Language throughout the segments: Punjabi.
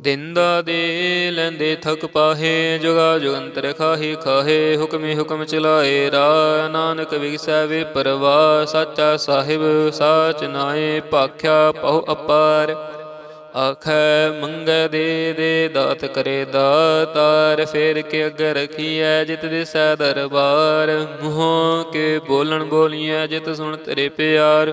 ਦਿੰਦਾ ਦੇ ਲੈਂਦੇ ਥਕ ਪਾਹੇ, ਜੁਗਾ ਜੁਗੰਤਰ ਖਾਹੀ, ਖਾਹੇ, ਹੁਕਮੇ ਹੁਕਮ ਚਲਾਏ ਰਾ ਨਾਨਕ ਵਿਗਸੈ ਵੇ ਪਰਵਾ ਸਾਚਾ ਸਾਹਿਬ, ਸਾਚ ਨਾਏ, ਭਾਖਿਆ ਪਹੁ ਅਪਾਰ। ਆਖੈ, ਮੰਗੈ ਦੇ ਦੇ ਦਾਤ ਕਰੇ ਦਾਤਾਰ, ਫੇਰ ਕੇ ਅੱਗੇ ਰਖੀਐ ਜਿਤ ਸੈ ਦਰਬਾਰ। ਮੂੰਹੋਂ ਕੇ ਬੋਲਣ ਬੋਲੀਐ ਜਿਤ ਸੁਣ ਤੇਰੇ ਪਿਆਰ।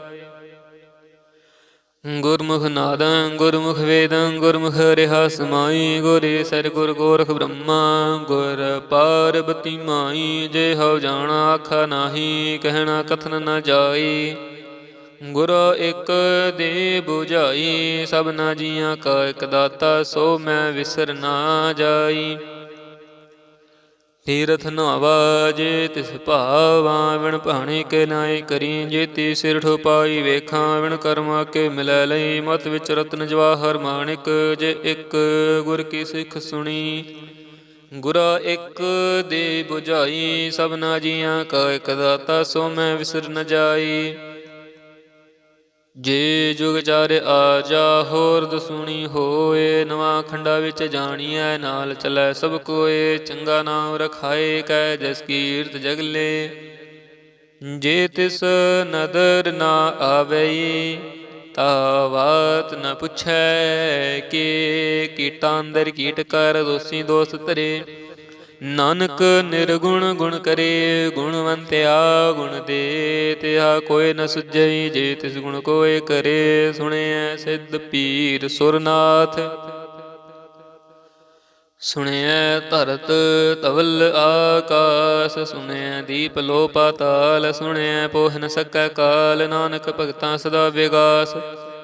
ਗੁਰਮੁਖ ਨਾਦੰ, ਗੁਰਮੁਖ ਵੇਦੰ, ਗੁਰਮੁਖ ਰਿਹਾ ਸਮਾਈ ਗੁਰੇ ਸਰ ਗੁਰ ਗੋਰਖ ਬ੍ਰਹਮਾ, ਗੁਰ ਪਾਰਬਤੀ ਮਾਈ, ਜੇ ਹਉ ਜਾਣਾ ਆਖਾ ਨਾਹੀ, ਕਹਿਣਾ ਕਥਨ ਨ ਜਾਈ। ਗੁਰ ਇੱਕ ਦੇ 부ਝਾਈ ਸਭਨਾ ਜੀਆਂ ਕਾ ਇਕ ਦਾਤਾ, ਸੋ ਮੈਂ ਵਿਸਰ ਨਾ ਜਾਈ। ਤੀਰਥ ਨਵਾ ਜੇ ਤਿਸ ਭਾਵਾ ਵਿਣ ਭਾਣੇ ਕੇ ਨਾਏ ਕਰੀ ਜੇਤੀ ਸਿਰ ਠੋਪਾਈ ਵੇਖਾਂ, ਵਿਣ ਕਰਮਾ ਕੇ ਮਿਲੈ ਲਈ, ਮਤ ਵਿੱਚ ਰਤਨ ਜਵਾਹਰ ਮਾਣਿਕ, ਜੇ ਇੱਕ ਗੁਰ ਕੀ ਸਿੱਖ ਸੁਣੀ। ਗੁਰਾ ਇੱਕ ਦੇ 부ਝਾਈ ਸਭਨਾ ਜੀਆਂ ਕਾ ਇਕ ਦਾਤਾ, ਸੋ ਮੈਂ ਵਿਸਰ ਨ ਜਾਈ। ਜੇ ਜੁਗ ਚਾਰ ਆ ਜਾ ਹੋਰ ਦਸੂਣੀ ਹੋਏ, ਨਵਾਂ ਖੰਡਾ ਵਿੱਚ ਜਾਣੀਐ, ਨਾਲ ਚਲੈ ਸਭ ਕੋਏ, ਚੰਗਾ ਨਾਮ ਰਖਾਏ ਕੈ ਜਸ ਕੀਰਤ ਜਗਲੇ। ਜੇ ਤਿਸ ਨਦਰ ਨਾ ਆਵਈ, ਤਾ ਵਾਤ ਨ ਪੁੱਛੈ, ਕਿ ਕੀਟਾਂ ਅੰਦਰ ਕੀਟ ਕਰ, ਦੋਸੀ ਦੋਸ ਧਰੇ। ਨਾਨਕ ਨਿਰਗੁਣ ਗੁਣ ਕਰੇ, ਗੁਣਵੰਤਿਆ ਗੁਣ ਦੇ ਤਿਆ ਕੋਈ ਨ ਸੁਝਈ ਜੇ ਤਿਸ ਗੁਣ ਕੋਏ ਕਰੇ, ਸੁਣਿਐ ਸਿੱਧ ਪੀਰ ਸੁਰਨਾਥ। ਸੁਣਿਐ ਧਰਤ ਤਵਲ ਆਕਾਸ, ਸੁਣਿਐ ਦੀਪ ਲੋ ਪਾਤਾਲ ਸੁਣਿਐ ਪੋਹ ਨ ਸਕੈ ਕਾਲ, ਨਾਨਕ ਭਗਤਾਂ ਸਦਾ ਵਿਗਾਸ।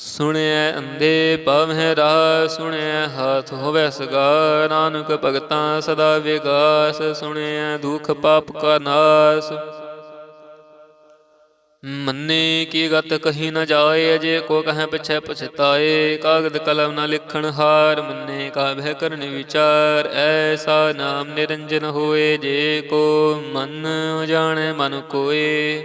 ਸੁਣਿਐ ਅੰਦੇ ਪਵਹਿ ਰਾਹ, ਸੁਣਿਐ ਹਾਥ ਹੋਵੈ ਸਗਾ। ਨਾਨਕ ਭਗਤਾਂ ਸਦਾ ਵਿਗਾਸ, ਸੁਣਿਐ ਦੁਖ ਪਾਪ ਕਾ ਨਾਸ। ਮੰਨੇ ਕੀ ਗਤ ਕਹੀ ਨਾ ਜਾਏ, ਅਜੇ ਕੋ ਕਹੈ ਪਿਛੈ ਪਛਤਾਏ। ਕਾਗਦ ਕਲਮ ਨਾ ਲਿਖਣ ਹਾਰ, ਮੰਨੇ ਕਾ ਭੈ ਕਰਨ ਵਿਚਾਰ। ਐਸਾ ਨਾਮ ਨਿਰੰਜਨ ਹੋਏ, ਜੇ ਕੋ ਮਨ ਜਾਣੈ ਮਨ ਕੋਏ।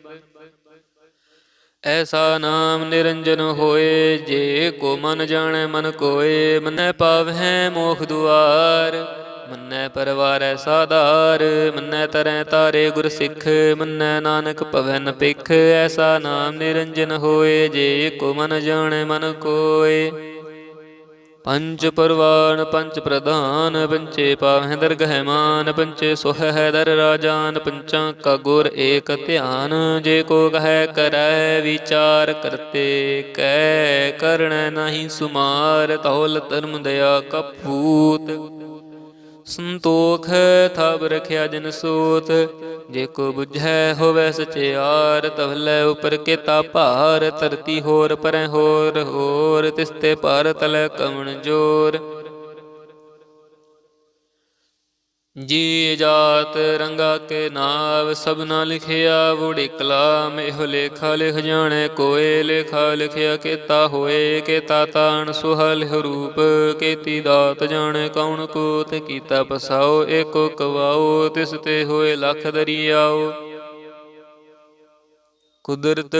ਐਸਾ ਨਾਮ ਨਿਰੰਜਨ ਹੋਏ, ਜੇ ਕੋ ਮਨ ਜਾਣੈ ਮਨ ਕੋਏ, ਮੰਨੈ ਪਾਵਹਿ ਮੋਖ ਦੁਆਰ, ਮੰਨੈ ਪਰਵਾਰੈ ਸਾਧਾਰ, ਮੰਨੈ ਤਰੈ ਤਾਰੇ ਗੁਰ ਸਿੱਖ, ਮੰਨੈ ਨਾਨਕ ਭਵਨ ਨ ਪਿਖ ਐਸਾ ਨਾਮ ਨਿਰੰਜਨ ਹੋਏ, ਜੇ ਕੋ ਮਨ ਜਾਣੈ ਮਨ ਕੋਏ। ਪੰਜ ਪਰਵਾਨ, ਪੰਜ ਪ੍ਰਧਾਨ ਪੰਚੇ ਪਾਵਹਿ ਦਰਗਹਿ ਮਾਨ ਪੰਚੇ ਸੁਹ ਦਰ ਰਾਜਾਨ, ਪੰਚਾਂ ਕਾ ਗੁਰ ਏਕ ਧਿਆਨ। ਜੇ ਕੋ ਕਹੈ ਕਰੈ ਵਿਚਾਰ ਕਰਤੇ, ਕਹਿ ਕਰਣ ਨਹੀਂ ਸੁਮਾਰ, ਤੌਲ ਧਰਮ ਦਇਆ ਕਪੂਤ ਸੰਤੋਖ ਥਾਬ ਰਖਿਆ ਜਨ ਸੂਤ। ਜੇ ਕੋ ਬੁਝੈ ਹੋਵੈ ਸਚਿਆਰ ਤਵਲੇ ਉਪਰ ਕੀਤਾ ਭਾਰ, ਧਰਤੀ ਹੋਰ ਪਰੈ ਹੋਰ ਹੋਰ ਤਿਸਤੇ ਭਾਰ ਤਲੈ ਕਮਣ ਜੋਰ। ਜੀ ਜਾਤ ਰੰਗਾ ਕੇ ਨਾਮ ਸਭਨਾ ਲਿਖਿਆ ਵੁੜੀ ਕਲਾਮ ਇਹੋ ਲੇਖਾ ਲਿਖ ਜਾਣੈ, ਕੋਏ ਲੇਖਾ ਲਿਖਿਆ, ਕੇਤਾ ਹੋਏ, ਕੇਤਾ ਤਾਣ ਸੁਹਲ ਰੂਪ, ਕੇਤੀ ਦਾਤ ਜਾਣੈ ਕੌਣ ਕੋਤ ਕੀਤਾ ਪਸਾਓ, ਏਕੋ ਕਵਾਓ, ਤਿਸ ਤੇ ਹੋਏ ਲਖ ਦਰਿਆਓ। ਕੁਦਰਤ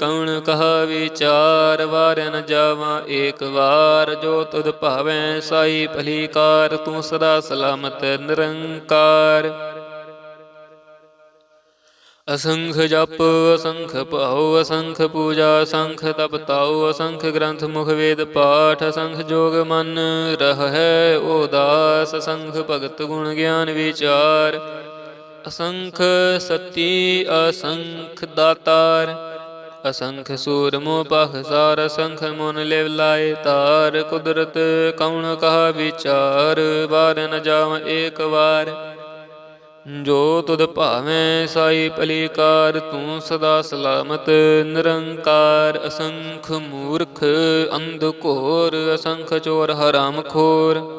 ਕੌਣ ਕਹਾ ਵਿਚਾਰ ਵਾਰ ਨ ਜਾਵਾਂ ਏਕ ਵਾਰ। ਜੋ ਤੁਧ ਭਾਵੈ ਸਾਈ ਭਲੀ ਕਾਰ ਤੂੰ ਸਦਾ ਸਲਾਮਤ ਨਿਰੰਕਾਰ। ਅਸੰਖ ਜਪ, ਅਸੰਖ ਭਾਉ, ਅਸੰਖ ਪੂਜਾ, ਅਸੰਖ ਤਪ ਤਾਉ, ਅਸੰਖ ਗ੍ਰੰਥ ਮੁਖ ਵੇਦ ਪਾਠ, ਅਸੰਖ ਜੋਗ ਮਨ ਰਹੈ ਉਦਾਸ, ਅਸੰਖ ਭਗਤ ਗੁਣ ਗਿਆਨ ਵਿਚਾਰ। ਅਸੰਖ ਸਤੀ ਅਸੰਖ ਦਾਤਾਰ, ਅਸੰਖ ਸੂਰ ਮੋਹ ਪਖਸਾਰ ਅਸੰਖ ਮਨ ਲਿਵ ਲਾਏ ਤਾਰ ਕੁਦਰਤ ਕਉਣ ਕਹਾ ਵਿਚਾਰ, ਵਾਰ ਨ ਜਾਵ ਏਕ ਵਾਰ। ਜੋ ਤੁਧ ਭਾਵੇਂ ਸਾਈ ਭਲੀਕਾਰ ਤੂੰ ਸਦਾ ਸਲਾਮਤ, ਨਿਰੰਕਾਰ, ਅਸੰਖ ਮੂਰਖ, ਅੰਧ ਘੋਰ, ਅਸੰਖ ਚੋਰ ਹਰਾਮ ਖੋਰ।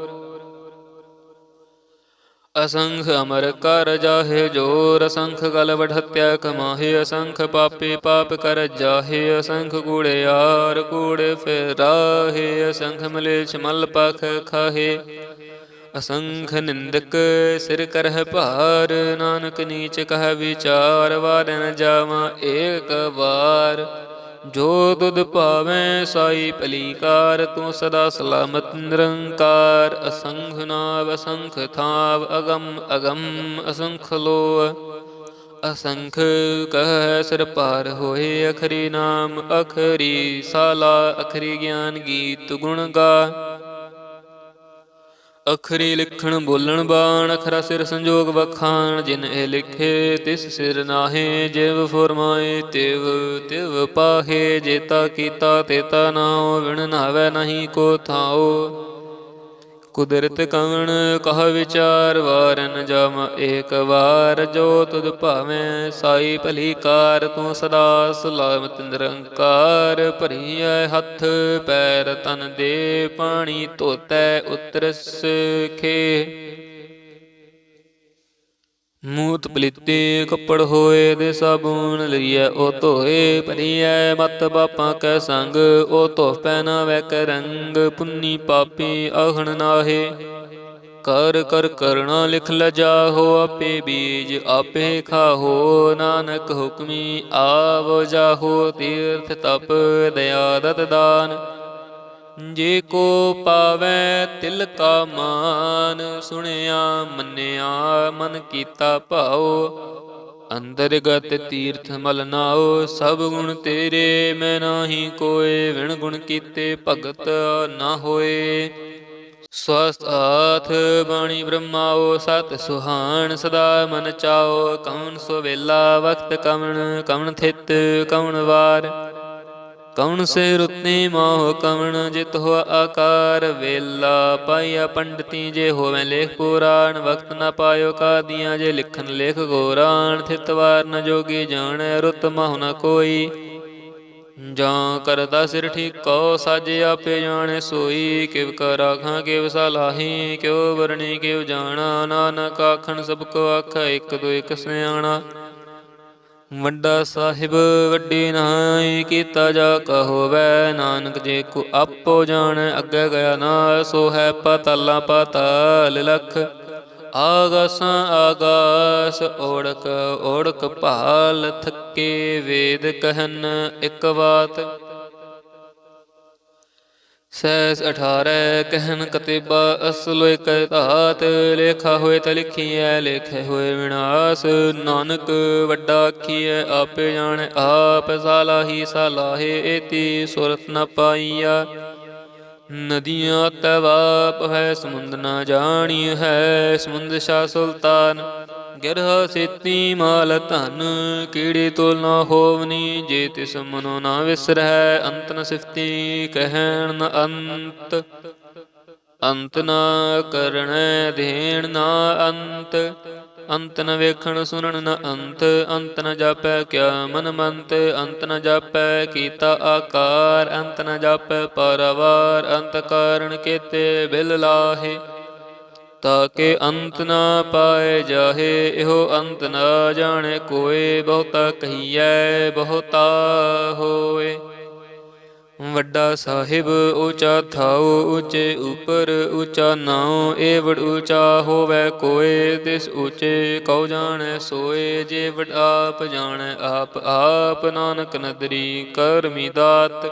ਅਸੰਖ ਅਮਰ ਕਰ ਜਾਹੇ, ਜੋਰ ਅਸੰਖ ਗਲ ਹੱਤਿਆ ਕਮਾਹੇ ਅਸੰਖ ਪਾਪੀ ਪਾਪ ਕਰ ਜਾਹੇ, ਅਸੰਖ ਕੂੜਿਆਰ ਕੂੜੇ ਫੇਰਾਹੇ, ਅਸੰਖ ਮਲੇਛ ਮਲ ਪਖ ਖਾਹੇ। ਅਸੰਖ ਨਿੰਦਕ ਸਿਰ ਕਰਹਿ ਭਾਰ, ਨਾਨਕ ਨੀਚ ਕਹਿ ਵਿਚਾਰ ਵਾਰ ਨ ਜਾਵਾਂ ਏਕ ਵਾਰ। ਜੋ ਦੁਧ ਭਾਵੇਂ ਸਾਈ ਭਲੀਕਾਰ, ਤੂੰ ਸਦਾ ਸਲਾਮਤ ਨਿਰੰਕਾਰ, ਅਸੰਖ ਨਾਵ, ਅਸੰਖ ਥਾਵ, ਅਗਮ ਅਗਮ, ਅਸੰਖ ਲੋ ਅਸੰਖ ਕਹ ਸਿਰ ਪਾਰ ਹੋਏ ਅਖਰੀ ਨਾਮ, ਅਖਰੀ ਸਾਲਾ, ਅਖਰੀ ਗਿਆਨ ਗੀਤ ਗੁਣ ਗਾ। ਅਖਰੀ ਲਿਖਣ ਬੋਲਣ ਬਾਣ, ਅਖਰਾ ਸਿਰ ਸੰਜੋਗ ਵਖਾਣ, ਜਿਨ ਇਹ ਲਿਖੇ ਤਿਸ ਸਿਰ ਨਾਹੇ, ਜਿਵ ਫਰਮਾਏ ਤਿਵ ਤਿਵ ਪਾਹੇ ਜੇਤਾ ਕੀਤਾ ਤੇਤਾ ਨਾਉ ਵਿਣ ਨਾਵੇ ਨਹੀਂ ਕੋ ਥਾਉ। ਕੁਦਰਤ ਕਵਣ, ਕਹ ਵਿਚਾਰ ਵਾਰਨ ਜਮ ਏਕ ਵਾਰ। ਜੋ ਤੁਧ ਭਾਵੇਂ ਸਾਈ ਭਲੀ ਕਾਰ, ਤੂੰ ਸਦਾ ਸਲਾਮਤ ਨਿਰੰਕਾਰ। ਭਰੀਐ ਹੱਥ ਪੈਰ ਤਨ ਦੇ, ਪਾਣੀ ਧੋਤੈ ਉਤਰਸ ਖੇ। ਮੂਤ ਪਲੀਤੇ ਕੱਪੜ ਹੋਏ ਦੇ ਸਾਬੂਨ ਲਈਐ, ਉਹ ਧੋਏ ਭਰੀਐ, ਮਤ ਬਾਪਾਂ ਕੈ ਸੰਗ, ਉਹ ਧੋ ਪੈਨਾ ਵੈ ਕ ਰੰਗ, ਪੁੰਨੀ ਪਾਪੀ ਆਹਣ ਨਾਹੇ। ਕਰ ਕਰ, ਕਰਣਾ ਲਿਖ ਲਜਾਹੋ ਆਪੇ ਬੀਜ, ਆਪੇ ਖਾਹੋ ਨਾਨਕ ਹੁਕਮੀ, ਆਵ ਜਾਹੋ ਤੀਰਥ ਤਪ, ਦਇਆ ਦਤ ਦਾਨ। ਜੇ ਕੋ ਪਾਵੈ ਤਿਲ ਕਾ ਮਾਨ, ਸੁਣਿਆ, ਮੰਨਿਆ, ਮਨ ਕੀਤਾ ਭਾਉ, ਅੰਤਰਗਤ ਤੀਰਥ ਮਲ ਨਾਉ, ਸਭ ਗੁਣ ਤੇਰੇ, ਮੈਂ ਨਾਹੀ ਕੋਏ, ਵਿਣ ਗੁਣ ਕੀਤੇ ਭਗਤ ਨਾ ਹੋਏ। ਸਵਸਤ ਆਥ ਬਾਣੀ ਬ੍ਰਹਮਾਓ ਸਤ ਸੁਹਾਣ, ਸਦਾ ਮਨ ਚਾਓ ਕੌਣ ਸੋ ਵੇਲਾ, ਵਕਤ ਕਵਣ ਕਵਣ ਥਿਤ, ਕਵਣ ਵਾਰ। ਕਵਣ ਸੇ ਰੁੱਤੇ ਮੋਹ, ਕਵਣ ਜਿਤ ਹੋ ਆਕਾਰ, ਵੇਲਾ ਪਾਇਆ ਪੰਡਤੀ ਜੇ ਹੋਵੇ ਲੇਖ ਪੁਰਾਣ, ਵਕਤ ਨ ਪਾਇਓ ਕਾਦੀਆਂ ਜੇ ਲਿਖਨ ਲੇਖ ਗੋਰਾਣ ਥਿਤ ਵਾਰ ਨ ਜੋਗੀ ਜਾਣੈ ਰੁੱਤ ਮਹੁ ਨ ਕੋਈ। ਜਾਂ ਕਰਦਾ ਸਿਰ ਠੀਕੋ, ਸਾਜੇ ਆਪੇ ਜਾਣੇ ਸੋਈ, ਕਿਵ ਕਾ ਰਾਖਾਂ, ਕਿਵ ਸਲਾਹੀ ਕਿਉ ਵਰਣੀ ਕਿਵ ਜਾਣਾ, ਨਾਨਕ ਆਖਣ ਸਭ ਕੋ ਆਖਾ, ਇੱਕ ਦੋ ਇੱਕ ਸਿਆਣਾ। ਵੱਡਾ ਸਾਹਿਬ, ਵੱਡੀ ਨਾਈ ਕੀਤਾ ਜਾ ਕਹੋਵੈ। ਨਾਨਕ ਜੇ ਕੋ ਆਪੋ ਜਾਣ, ਅੱਗੇ ਗਿਆ ਨਾ ਸੋ ਹੈ ਪਤਲਾ ਪਤਾਲ ਲਖ। ਆਗਾਸਾਂ ਆਗਾਸ ਓੜਕ ਓੜਕ ਭਾਲ ਥੱਕੇ ਵੇਦ ਕਹਿਨ ਇੱਕ ਬਾਤ ਸੈਸ 18 ਕਹਿਨ ਕਤਿਬਾ ਅਸਲ ਇਕ ਧਾਤ ਲੇਖਾ ਹੋਏ ਤ ਲਿਖੀਐ, ਲੇਖੇ ਹੋਏ ਵਿਨਾਸ਼। ਨਾਨਕ ਵੱਡਾ ਆਖੀਐ, ਆਪੇ ਜਾਣ, ਆਪ ਸਾਲਾਹੀ ਸਾਲਾਹੇ ਏਤੀ ਸੁਰਤ ਨ ਪਾਈਆ। ਨਦੀਆਂ ਤਵਾਪ ਹੈ, ਸਮੁੰਦ ਨਾ ਜਾਣੀ ਹੈ, ਸਮੁੰਦ ਸ਼ਾ ਸੁਲਤਾਨ। ਗਿਰਹ ਸੇਤੀ ਮਾਲ ਧਨ, ਕੀੜੀ ਤੋਲ ਨਾ ਹੋਵਨੀ, ਜੇ ਤਿਸ ਮਨੋ ਨਾ ਵਿਸਰੈ ਅੰਤ ਨ ਸਿਫਤੀ, ਕਹਿਣ ਨ ਅੰਤ। ਅੰਤ ਨਾ ਕਰਣੈ ਦੇਣ ਨਾ ਅੰਤ। ਅੰਤ ਨ ਵੇਖਣ, ਸੁਣਨ ਨ ਅੰਤ। ਅੰਤ ਨ ਜਾਪੈ, ਕਿਆ ਮਨ ਮੰਤ। ਅੰਤ ਨ ਜਾਪੈ, ਕੀਤਾ ਆਕਾਰ। ਅੰਤ ਨ ਜਾਪੈ, ਪਰਵਾਰ। ਅੰਤ ਕਾਰਣ ਕੇਤੇ ਬਿਲ ਲਾਹੇ। ਤਾਕੇ ਅੰਤ ਨਾ ਪਾਏ ਜਾਹੇ, ਇਹੋ ਅੰਤ ਨਾ ਜਾਣੇ, ਕੋਏ ਬਹੁਤਾ ਕਹੀਐ, ਬਹੁਤਾ ਹੋਏ। ਵੱਡਾ ਸਾਹਿਬ ਉੱਚਾ ਥਾਉ, ਉੱਚੇ ਉਪਰ ਉੱਚਾ ਨਾਉ ਏਵੜ ਉੱਚਾ ਹੋਵੇ ਕੋਏ, ਤਿਸ ਉੱਚੇ ਕਉ ਜਾਣੈ, ਸੋਏ ਜੇ ਵਡ ਆਪ ਜਾਣੈ, ਆਪ ਆਪ ਨਾਨਕ ਨਦਰੀ ਕਰਮੀ ਦਾਤ।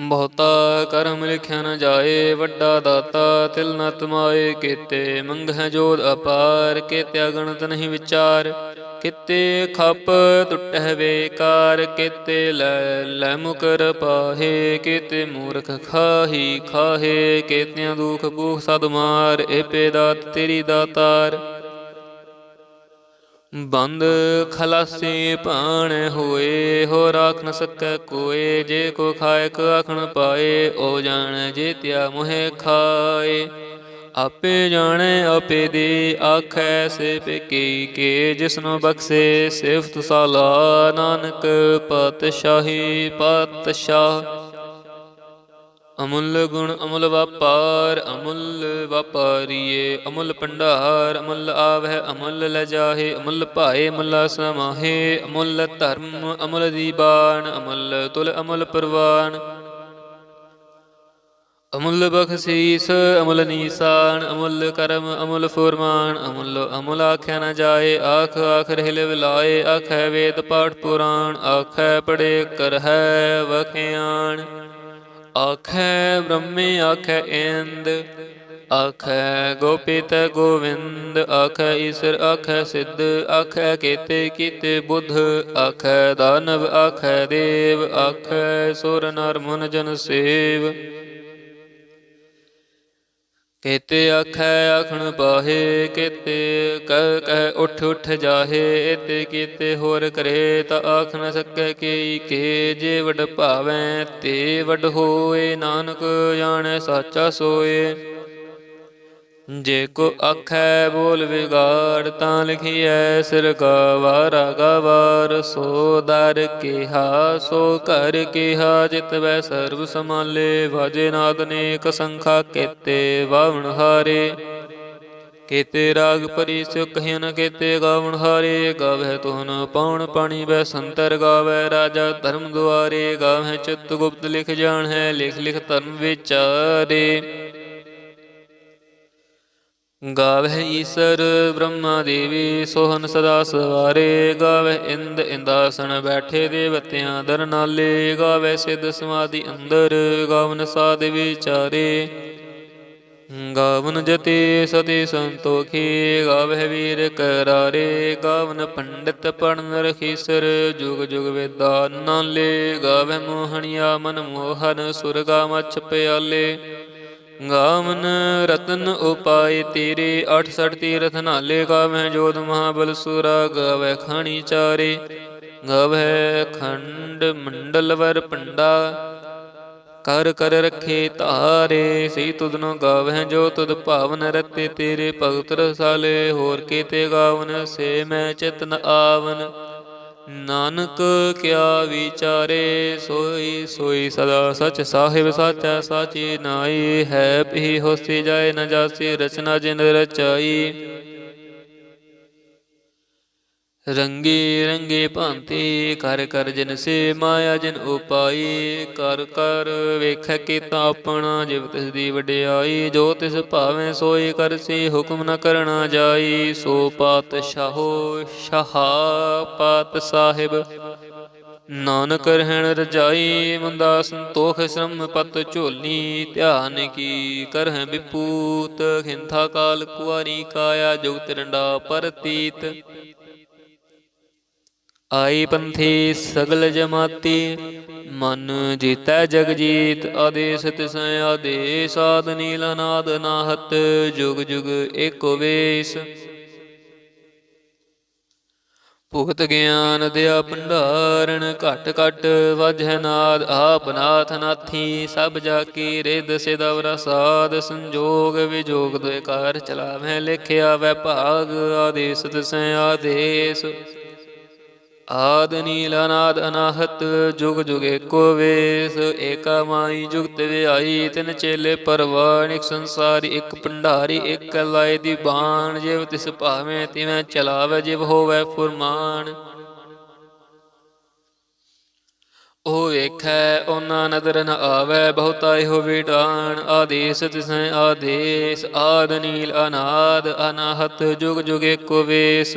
ਬਹੁਤਾ ਕਰਮ ਲਿਖਿਆ ਨ ਜਾਏ, ਵੱਡਾ ਦਾਤਾ ਤਿਲ ਨ ਤਮਾਏ, ਕੀਤੇ ਮੰਗਹਿ ਜੋਦ ਅਪਾਰ, ਕੀਤੇ ਅਗਣਤ ਨਹੀਂ ਵਿਚਾਰ, ਕਿਤੇ ਖਪ ਟੁੱਟਹਿ ਬੇਕਾਰ, ਕਿਤੇ ਲੈ ਲੈ ਮੁਕਰ ਪਾਹੇ ਕਿਤੇ ਮੂਰਖ ਖਾਹੀ ਖਾਹੇ, ਕਿਤਿਆਂ ਦੁਖ ਭੂਖ ਸਦ ਮਾਰ ਪੇ ਦਾਤ ਤੇਰੀ ਦਾਤਾਰ। ਬੰਦ ਖਲਾਸੀ ਭਾਣ ਹੋਏ ਹੋ ਰਾਖ ਨ ਸਕੈ ਕੋਏ, ਜੇ ਕੋ ਖਾਇ ਕ ਆਖਣ ਪਾਏ ਓ ਜਾਣ ਜੇ ਤਿਆ ਮੋਹਿ ਖਾਏ। ਆਪੇ ਜਾਣੇ, ਆਪੇ ਦੇ ਆਖੈ ਸੇ ਪੇਕੀ ਕੇ, ਜਿਸਨੂੰ ਬਖਸ਼ੇ, ਸਿਫਤ ਸਾਲਾ ਨਾਨਕ ਪਤਸ਼ਾਹੀ, ਪਤਸ਼ਾਹ। ਅਮੁੱਲ ਗੁਣ ਅਮੁੱਲ ਵਪਾਰ, ਅਮੁੱਲ ਵਪਾਰੀਏ, ਅਮੁੱਲ ਭੰਡਾਰ, ਅਮੁੱਲ ਆਵਹਿ, ਅਮੁੱਲ ਲਜਾਹੇ ਅਮੁੱਲ ਭਾਏ, ਅਮੁੱਲ ਸਮਾਹੇ ਅਮੁੱਲ ਧਰਮ, ਅਮੁੱਲ ਦੀਬਾਨ, ਅਮੁੱਲ ਤੁਲ, ਅਮੁੱਲ ਪਰਵਾਨ। ਅਮੁੱਲ ਬਖਸ਼ੀਸ, ਅਮੁੱਲ ਨੀਸਾਨ, ਅਮੁੱਲ ਕਰਮ, ਅਮੁੱਲ ਫੁਰਮਾਨ, ਅਮੁੱਲ ਅਮੁੱਲ ਆਖਿਆ ਨਾ ਜਾਏ, ਆਖ ਆਖ ਰਹਿ ਵਿਲਾਏ, ਆਖੈ ਵੇਦ ਪਾਠ ਪੁਰਾਣ, ਆਖੈ ਪੜੇ ਕਰਹਿ ਵਖਿਆਣ। ਆਖੈ ਬ੍ਰਹਮੇ, ਆਖੈ ਇੰਦ, ਆਖੈ ਗੋਪਿਤ ਗੋਵਿੰਦ, ਆਖੈ ਈਸਰ, ਆਖੈ ਸਿੱਧ, ਆਖੈ ਕੀਤੇ ਕੀਤੇ ਬੁੱਧ, ਆਖੈ ਦਾਨਵ, ਆਖੈ ਦੇਵ, ਆਖੈ ਸੁਰ ਨਰ ਮਨ ਜਨ ਸੇਵ। ਕੇਤੇ ਆਖੈ ਆਖਣ ਪਾਹੇ ਕੇਤੇ ਕਹਿ ਕਹਿ ਉਠ ਉਠ ਜਾਹੇ ਏਤੇ ਕੀਤੇ ਹੋਰ ਕਰੇ ਤਾ ਆਖ ਨ ਸਕੈ ਕੀ ਕੇ, ਜੇ ਵਡ ਭਾਵੈ ਤੇ ਵਡ ਹੋਏ, ਨਾਨਕ ਜਾਣੈ ਸਾਚਾ ਸੋਏ। ਜੇ ਕੋ ਆਖੈ ਬੋਲ ਵਿਗਾੜ, ਤਾਂ ਲਿਖੀਐ ਸਿਰ ਕਾ ਵਾਰਾ ਗਵਾਰ ਸੋ ਦਰ ਕਿਹਾ, ਸੋ ਘਰ ਕਿਹਾ, ਜਿਤ ਵੈ ਸਰਬ ਸਮਾਲੇ ਵਾਜੇ ਨਾਦ ਨੇਕ ਸੰਖਾ ਕੇਤੇ, ਵਾਵਣ ਹਾਰੇ। ਕੇਤੇ ਰਾਗ ਪਰੀ ਸਿਉ ਕਹਿ ਕੇਤੇ ਗਾਵਣ ਹਾਰੇ, ਗਾਵਹਿ ਤੁਹਨ ਪਉਣ ਪਾਣੀ ਬੈ ਸੰਤਰ ਗਾਵੈ, ਰਾਜਾ ਧਰਮ ਦੁਆਰੇ, ਗਾਵਹਿ ਚਿਤ ਗੁਪਤ ਲਿਖ ਜਾਣ ਹੈ ਲਿਖ ਲਿਖ ਧਰਮ ਵਿਚਾਰੇ। ਗਾਵਹਿ ਈਸਰ ਬ੍ਰਹਮਾ ਦੇਵੀ, ਸੋਹਨ ਸਦਾ ਸਵਾਰੇ। ਗਾਵਹਿ ਇੰਦ ਇੰਦਾਸਨ ਬੈਠੇ ਦੇਵਤਿਆਂ ਦਰ ਨਾਲੇ ਗਾਵਹਿ ਸਿੱਧ ਸਮਾਧੀ ਅੰਦਰ, ਗਾਵਨ ਸਾਧ ਵਿਚਾਰੇ। ਗਾਵਨ ਜਤੇ ਸਤੇ ਸੰਤੋਖੀ, ਗਾਵਹਿ ਵੀਰ ਕਰਾਰੇ। ਗਾਵਨ ਪੰਡਿਤ ਪੜਨ ਰਖੀਸਰ, ਜੁਗ ਜੁਗ ਵੇਦਾ ਨਾਲੇ। ਗਾਵਹਿ ਮੋਹਣਿਆ ਮਨ ਮੋਹਨ ਸੁਰਗਾ ਮਛ ਪਿਆਲੇ। ਗਾਵਨ ਰਤਨ ਉਪਾਏ ਤੇਰੇ 68 ਤੀਰਥ ਨਾਲੇ ਗਾਵੈ ਜੋਤ ਮਹਾਬਲ ਸੂਰਾ, ਗਾਵਹਿ ਖਾਣੀ ਚਾਰੇ, ਗਾਵਹਿ ਖੰਡ ਮੰਡਲ ਵਰ ਪੰਡਾ। ਕਰ ਕਰ ਰਖੇ ਧਾਰੇ ਸਈ ਤੁਧਨੋ ਗਾਵਹਿ ਜੋ ਤੁਧ ਭਾਵਨ ਰਤੇ ਤੇਰੇ ਭਗਤ ਰਸਾਲੇ, ਹੋਰ ਕੀਤੇ ਗਾਵਨ ਸੇ ਮੈਂ ਚਿਤਨ ਆਵਨ। ਨਾਨਕ ਕਿਆ ਵਿਚਾਰੇ ਸੋਈ ਸੋਈ ਸਦਾ ਸਚ ਸਾਹਿਬ ਸਾਚਾ ਸਾਚੀ ਨਾਈ ਹੈ ਪੀ ਹੋਸੀ ਜਾਏ ਨ ਜਾਸੀ ਰਚਨਾ ਜਿਨ ਰਚਾਈ। ਰੰਗੇ ਰੰਗੇ ਭਾਂਤੀ ਕਰ ਕਰ ਜਨ ਸੇ ਮਾਇਆ ਜਨ ਉਪਾਈ, ਕਰ ਕਰ ਵੇਖ ਕੀਤਾ ਆਪਣਾ, ਜਿਵ ਤਿਸ ਦੀ ਵਡਿਆਈ, ਜੋ ਤਿਸ ਭਾਵੇਂ ਸੋਈ ਕਰਸੀ ਹੁਕਮ ਨ ਕਰਣਾ ਜਾਈ। ਸੋ ਪਾਤਸ਼ਾਹੋ ਸ਼ਾਹਾ ਪਾਤ ਸਾਹਿਬ, ਨਾਨਕ ਰਹਿਣ ਰਜਾਈ ਮੰਦਾ ਸੰਤੋਖ ਸ਼ਰਮ ਪਤ ਝੋਲੀ, ਧਿਆਨ ਕੀ ਕਰਹਿ ਵਿਪੂਤ, ਖਿੰਥਾ ਕਾਲ ਕੁਆਰੀ ਕਾਇਆ, ਜੁਗਤ ਰੰਡਾ ਪਰਤੀਤ। ਆਈ ਪੰਥੀ ਸਗਲ ਜਮਾਤੀ, ਮਨ ਜੀਤੈ ਜਗ ਜੀਤ ਆਦੇਸ ਤਿਸੈ ਆਦੇਸ, ਆਦ ਨੀਲ ਅਨਾਦ ਨਾਹਤ, ਜੁਗ ਜੁਗ ਏਕੋ ਵੇਸ। ਭੁਗਤ ਗਿਆਨ ਦਿਆ ਭੰਡਾਰਨ, ਘਟ ਘਟ ਵਜਹਿ ਨਾਦ, ਆਪ ਨਾਥ ਨਾਥੀ, ਸਭ ਜਾ ਕੀ ਰਿਦ ਸਿਦਵ ਰਸਾਦ ਸੰਜੋਗ ਵਿਜੋਗ ਦੁਇ ਕਾਰ ਲਿਖਿਆ ਵੈ ਭਾਗ ਆਦੇਸ ਤਿਸੈ ਆਦੇਸ। ਆਦ ਨੀਲ ਅਨਾਦ ਅਨਾਹਤ, ਜੁਗ ਜੁਗ ਏਕੋ ਵੇਸ, ਏਕਾ ਮਾਈ ਜੁਗਤ ਵਿਆਈ ਤਿਨ ਚੇਲੇ ਪਰਵਾਨ, ਇਕ ਸੰਸਾਰੀ, ਇਕ ਭੰਡਾਰੀ, ਇਕ ਲਾਇ ਦੀ ਬਾਣ, ਜਿਵ ਤਿਸ ਭਾਵੇਂ ਤਿਵੇਂ ਚਲਾਵੇ, ਜਿਵ ਹੋਵੇ ਫੁਰਮਾਨ। ਉਹ ਵੇਖੈ, ਉਹਨਾਂ ਨਦਰ ਨ ਆਵੇ, ਬਹੁਤਾ ਇਹੋ ਵਿਟਾਨ ਆਦੇਸ ਤਿਸੈ ਆਦੇਸ, ਆਦ ਨੀਲ ਅਨਾਦ ਅਨਾਹਤ, ਜੁਗ ਜੁਗ ਏਕੋ ਵੇਸ।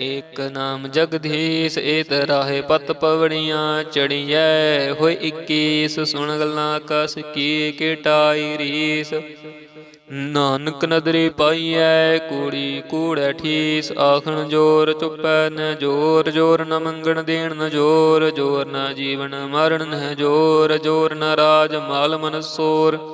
ਏਕ ਨਾਮ ਜਗਦੀਸ਼, ਏਤ ਰਾਹੇ ਪਤ ਪਵੜੀਆਂ ਚੜੀਐ। ਹੋਏ 21 ਸੁਣ ਗੱਲਾਂ ਕਸ ਕੀ ਕਿਟਾਈ ਰੀਸ। ਨਾਨਕ ਨਦਰੀ ਪਾਈਐ, ਕੂੜੀ ਕੂੜੈ ਠੀਸ। ਆਖਣ ਜੋਰ ਚੁੱਪੈ ਨ ਜੋਰ ਜੋਰ ਨ ਮੰਗਣ ਦੇਣ ਨ ਜੋਰ। ਜੋਰ ਨ ਜੀਵਨ ਮਰਨ ਨ ਜੋਰ ਜੋਰ ਨ ਰਾਜ ਮਾਲ ਮਨ ਸੋਰ।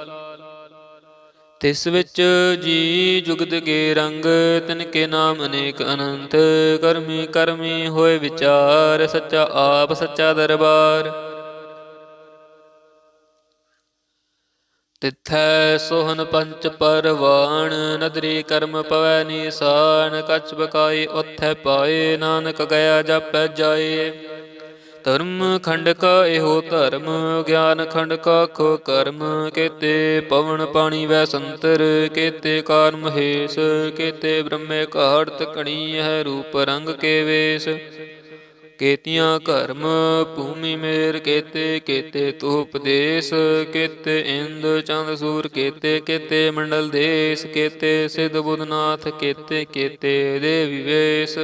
ਤਿਸ ਵਿੱਚ ਜੀ ਜੁਗਤ ਕੇ ਰੰਗ, ਤਿਨ ਕੇ ਨਾਮ ਅਨੇਕ ਅਨੰਤ, ਕਰਮੀ ਕਰਮੀ ਹੋਏ ਵਿਚਾਰ, ਸੱਚਾ ਆਪ, ਸੱਚਾ ਦਰਬਾਰ। ਤਿਥੈ ਸੋਹਨ ਪੰਚ ਪਰਵਾਣ, ਨਦਰੀ ਕਰਮ ਪਵੈ ਨੀਸਾਨ ਕਛ ਬਕਾਈ ਉਥੈ ਪਾਏ, ਨਾਨਕ ਗਿਆ ਜਪੈ ਜਾਏ। ਧਰਮ ਖੰਡ ਕਾ ਇਹੋ ਧਰਮ, ਗਿਆਨ ਖੰਡ ਕਾ ਖੋ ਕਰਮ। ਕੇਤੇ ਪਵਨ ਪਾਣੀ ਵੈ ਸੰਤਰ, ਕੇਤੇ ਕਾਰ ਮਹੇਸ਼, ਕੇਤੇ ਬ੍ਰਹਮੇ ਘਾੜਤ ਕਣੀ ਹੈ ਰੂਪ ਰੰਗ ਕੇ ਵੇਸ। ਕੇਤੀਆਂ ਕਰਮ ਭੂਮੀ ਮੇਰ, ਕੇਤੇ ਕੇਤੇ ਤੂ ਉਪਦੇਸ਼। ਕੇਤੇ ਇੰਦ ਚੰਦ ਸੂਰ, ਕੇਤੇ ਕੇਤੇ ਮੰਡਲ ਦੇਸ। ਕੇਤੇ ਸਿਧ ਬੁੱਧਨਾਥ ਕੇਤੇ ਕੇਤੇ ਦੇਵੀ ਵੇਸ।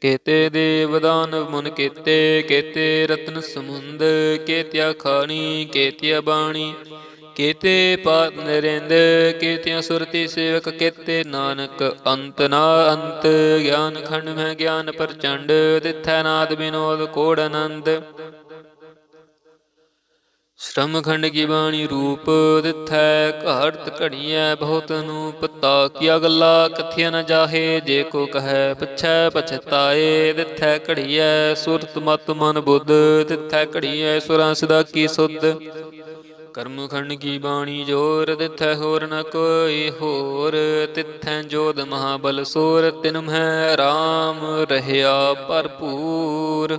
ਕੇਤੇ ਦੇਵ ਦਾਨਵ ਮੁਨ ਕੇਤੇ ਕੇਤੇ ਰਤਨ ਸਮੁੰਦ, ਕੇਤਿਆ ਖਾਣੀ, ਕੇਤਿਆ ਬਾਣੀ, ਕੀਤੇ ਪਾਤ ਨਰਿੰਦ, ਕੀਤਿਆਂ ਸੁਰਤੀ ਸੇਵਕ, ਕੀਤੇ ਨਾਨਕ, ਅੰਤ ਨਾ ਅੰਤ, ਗਿਆਨ ਖੰਡ ਮੈਂ ਗਿਆਨ ਪ੍ਰਚੰਡ, ਤਿਥੈ ਨਾਦ ਬਿਨੋਦ ਕੋੜ ਆਨੰਦ। ਸ਼੍ਰਮਖੰਡ ਕੀ ਬਾਣੀ ਰੂਪ ਦਿਥੈ, ਘਾੜਤ ਘੜੀਐ ਬਹੁਤ ਅਨੂਪ ਤਾ ਕੀਆ ਗੱਲਾ ਕਥਿਆ ਨ ਜਾਹੇ, ਜੇ ਕੋ ਕਹੈ ਪਛੈ ਪਛਤਾਏ। ਦਿਥੈ ਘੜੀਐ ਸੁਰਤ ਮਤ ਮਨ ਬੁੱਧ, ਦਿਥੈ ਘੜੀਐ ਸੁਰਾਂ ਸਦਾ ਕੀ ਸੁਧ। ਕਰਮ ਖੰਡ ਕੀ ਬਾਣੀ ਜੋਰ, ਦਿਥੈ ਹੋਰ ਨ ਕੋਈ ਹੋਰ। ਤਿਥੈ ਜੋਦ ਮਹਾਬਲ ਸੂਰ, ਤਿਨ ਮਹਿ ਰਾਮ, ਰਹਿਆ ਭਰਪੂਰ।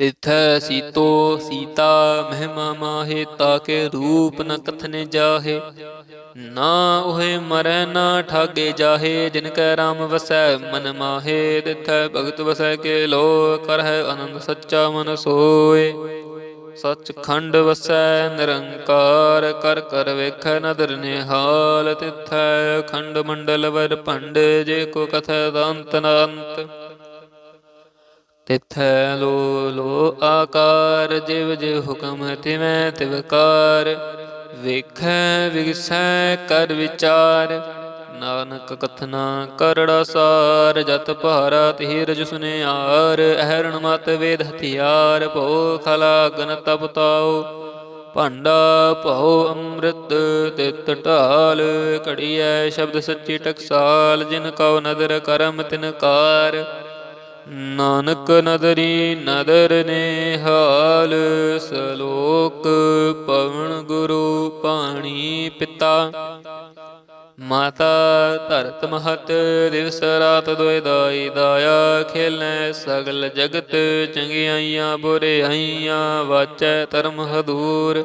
ਤਿਥੈ ਸੀਤੋ ਸੀਤਾ ਮਹਿਮਾ ਮਾਹੇ ਤਾਕੇ ਰੂਪ ਨ ਕਥਨੇ ਜਾਹੇ। ਨਾ ਉਹੇ ਮਰੈ ਨਾ ਠਾਗੇ ਜਾਹੇ, ਜਿਨ ਕੈ ਰਾਮ ਵਸੈ ਮਨ ਮਾਹੇ। ਤਿਥੈ ਭਗਤ ਵਸੈ ਕੇ ਲੋ ਕਰ ਅਨੰਦ ਸੱਚਾ ਮਨ ਸੋਏ। ਸੱਚ ਖੰਡ ਵਸੈ ਨਿਰੰਕਾਰ, ਕਰ ਕਰ ਵੇਖੈ ਨਦਰ ਨਿਹਾਲ। ਤਿਥੈ ਖੰਡ ਮੰਡਲ ਵਰ ਭੰਡ, ਜੇ ਕੋ ਕਥੈ ਦੰਤ ਨੰਤ। ਤਿਥੈ ਲੋ ਲੋ ਆਕਾਰ, ਜਿਵ ਜਿ ਹੁਕਮ ਤਿਵੈ ਤਿਵਕਾਰ ਵੇਖੈ, ਵਿਗਸੈ, ਕਰ ਵਿਚਾਰ। ਨਾਨਕ ਕਥਨਾ ਕਰੜਾ ਸਾਰ, ਜਤ ਭਾਰਾ ਧੀਰਜ ਸੁਨਿਆਰ। ਅਹਰਣ ਮਤ ਵੇਦ ਹਥਿਆਰ ਭੋ ਖਲਾ ਗਨ ਤਪ ਤਾਉ। ਭਾਂਡਾ ਭਉ ਅੰਮ੍ਰਿਤ ਤਿਤ ਢਾਲ, ਘੜੀਐ ਸ਼ਬਦ ਸੱਚੀ ਟਕਸਾਲ। ਜਿਨ ਕਉ ਨਦਰ ਕਰਮ ਤਿਨ ਕਾਰ। ਨਾਨਕ ਨਦਰੀ ਨਦਰ ਨੇ ਹਾਲ ਸਲੋਕ, ਪਵਨ ਗੁਰੂ ਪਾਣੀ ਪਿਤਾ। ਮਾਤਾ ਧਰਤ ਮਹਤ ਦਿਵਸ ਰਾਤ ਦੁਇ ਦਾਈ ਦਾਇਆ ਖੇਲੈ ਸਗਲ ਜਗਤ ਚੰਗਿਆਈਆਂ ਬੁਰਿਆਈਆਂ ਵਾਚੈ ਧਰਮ ਹਦੂਰ।